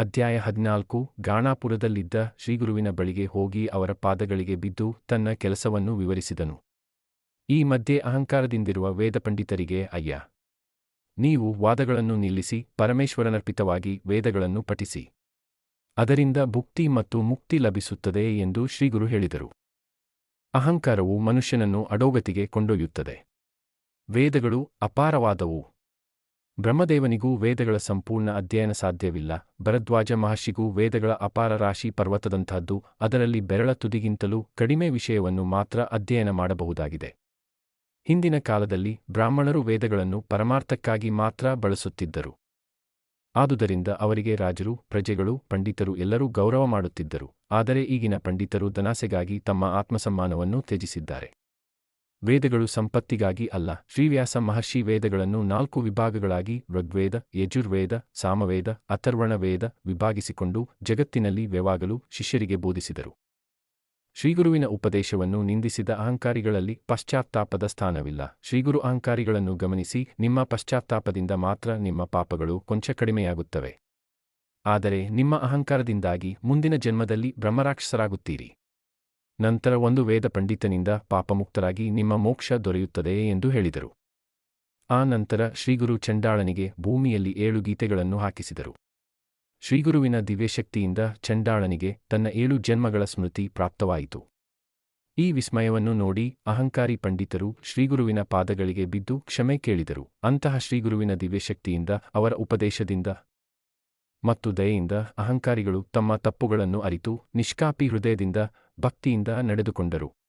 ಅಧ್ಯಾಯ ಹದಿನಾಲ್ಕು, ಗಾಣಾಪುರದಲ್ಲಿದ್ದ ಶ್ರೀಗುರುವಿನ ಬಳಿಗೆ ಹೋಗಿ ಅವರ ಪಾದಗಳಿಗೆ ಬಿದ್ದು ತನ್ನ ಕೆಲಸವನ್ನು ವಿವರಿಸಿದನು. ಈ ಮಧ್ಯೆ ಅಹಂಕಾರದಿಂದಿರುವ ವೇದಪಂಡಿತರಿಗೆ, ಅಯ್ಯ! ನೀವು ವಾದಗಳನ್ನು ನಿಲ್ಲಿಸಿ ಪರಮೇಶ್ವರನರ್ಪಿತವಾಗಿ ವೇದಗಳನ್ನು ಪಠಿಸಿ. ಅದರಿಂದ ಭುಕ್ತಿ ಮತ್ತು ಮುಕ್ತಿ ಲಭಿಸುತ್ತದೆ ಎಂದು ಶ್ರೀಗುರು ಹೇಳಿದರು. ಅಹಂಕಾರವು ಮನುಷ್ಯನನ್ನು ಅಡೋಗತಿಗೆ ಕೊಂಡೊಯ್ಯುತ್ತದೆ. ವೇದಗಳು ಅಪಾರವಾದವು. ಬ್ರಹ್ಮದೇವನಿಗೂ ವೇದಗಳ ಸಂಪೂರ್ಣ ಅಧ್ಯಯನ ಸಾಧ್ಯವಿಲ್ಲ. ಭರದ್ವಾಜ ಮಹರ್ಷಿಗೂ ವೇದಗಳ ಅಪಾರ ರಾಶಿ ಪರ್ವತದಂತಹದ್ದು ಅದರಲ್ಲಿ ಬೆರಳ ತುದಿಗಿಂತಲೂ ಕಡಿಮೆ ವಿಷಯವನ್ನು ಮಾತ್ರ ಅಧ್ಯಯನ ಮಾಡಬಹುದಾಗಿದೆ. ಹಿಂದಿನ ಕಾಲದಲ್ಲಿ ಬ್ರಾಹ್ಮಣರು ವೇದಗಳನ್ನು ಪರಮಾರ್ಥಕ್ಕಾಗಿ ಮಾತ್ರ ಬಳಸುತ್ತಿದ್ದರು. ಆದುದರಿಂದ ಅವರಿಗೆ ರಾಜರು, ಪ್ರಜೆಗಳು, ಪಂಡಿತರು ಎಲ್ಲರೂ ಗೌರವ ಮಾಡುತ್ತಿದ್ದರು. ಆದರೆ ಈಗಿನ ಪಂಡಿತರು ದನಾಸೆಗಾಗಿ ತಮ್ಮ ಆತ್ಮಸಮ್ಮಾನವನ್ನು ತ್ಯಜಿಸಿದ್ದಾರೆ. ವೇದಗಳು ಸಂಪತ್ತಿಗಾಗಿ ಅಲ್ಲ. ಶ್ರೀವ್ಯಾಸ ಮಹರ್ಷಿ ವೇದಗಳನ್ನು ನಾಲ್ಕು ವಿಭಾಗಗಳಾಗಿ ಋಗ್ವೇದ, ಯಜುರ್ವೇದ, ಸಾಮವೇದ, ಅಥರ್ವಣ ವೇದ ವಿಭಾಗಿಸಿಕೊಂಡು ಜಗತ್ತಿನಲ್ಲಿ ವ್ಯವಾಗಲು ಶಿಷ್ಯರಿಗೆ ಬೋಧಿಸಿದರು. ಶ್ರೀಗುರುವಿನ ಉಪದೇಶವನ್ನು ನಿಂದಿಸಿದ ಅಹಂಕಾರಿಗಳಲ್ಲಿ ಪಶ್ಚಾತ್ತಾಪದ ಸ್ಥಾನವಿಲ್ಲ. ಶ್ರೀಗುರು ಅಹಂಕಾರಿಗಳನ್ನು ಗಮನಿಸಿ, ನಿಮ್ಮ ಪಶ್ಚಾತ್ತಾಪದಿಂದ ಮಾತ್ರ ನಿಮ್ಮ ಪಾಪಗಳು ಕೊಂಚ ಕಡಿಮೆಯಾಗುತ್ತವೆ. ಆದರೆ ನಿಮ್ಮ ಅಹಂಕಾರದಿಂದಾಗಿ ಮುಂದಿನ ಜನ್ಮದಲ್ಲಿ ಬ್ರಹ್ಮರಾಕ್ಷಸರಾಗುತ್ತೀರಿ. ನಂತರ ಒಂದು ವೇದ ಪಂಡಿತನಿಂದ ಪಾಪಮುಕ್ತರಾಗಿ ನಿಮ್ಮ ಮೋಕ್ಷ ದೊರೆಯುತ್ತದೆ ಎಂದು ಹೇಳಿದರು. ಆ ನಂತರ ಶ್ರೀಗುರು ಚಂಡಾಳನಿಗೆ ಭೂಮಿಯಲ್ಲಿ ಏಳು ಗೀತೆಗಳನ್ನು ಹಾಕಿಸಿದರು. ಶ್ರೀಗುರುವಿನ ದಿವ್ಯಶಕ್ತಿಯಿಂದ ಚಂಡಾಳನಿಗೆ ತನ್ನ ಏಳು ಜನ್ಮಗಳ ಸ್ಮೃತಿ ಪ್ರಾಪ್ತವಾಯಿತು. ಈ ವಿಸ್ಮಯವನ್ನು ನೋಡಿ ಅಹಂಕಾರಿ ಪಂಡಿತರು ಶ್ರೀಗುರುವಿನ ಪಾದಗಳಿಗೆ ಬಿದ್ದು ಕ್ಷಮೆ ಕೇಳಿದರು. ಅಂತಹ ಶ್ರೀಗುರುವಿನ ದಿವ್ಯಶಕ್ತಿಯಿಂದ ಅವರ ಉಪದೇಶದಿಂದ ಮತ್ತು ದಯೆಯಿಂದ ಅಹಂಕಾರಿಗಳು ತಮ್ಮ ತಪ್ಪುಗಳನ್ನು ಅರಿತು ನಿಷ್ಕಾಪಿ ಹೃದಯದಿಂದ ಭಕ್ತಿಯಿಂದ ನಡೆದುಕೊಂಡರು.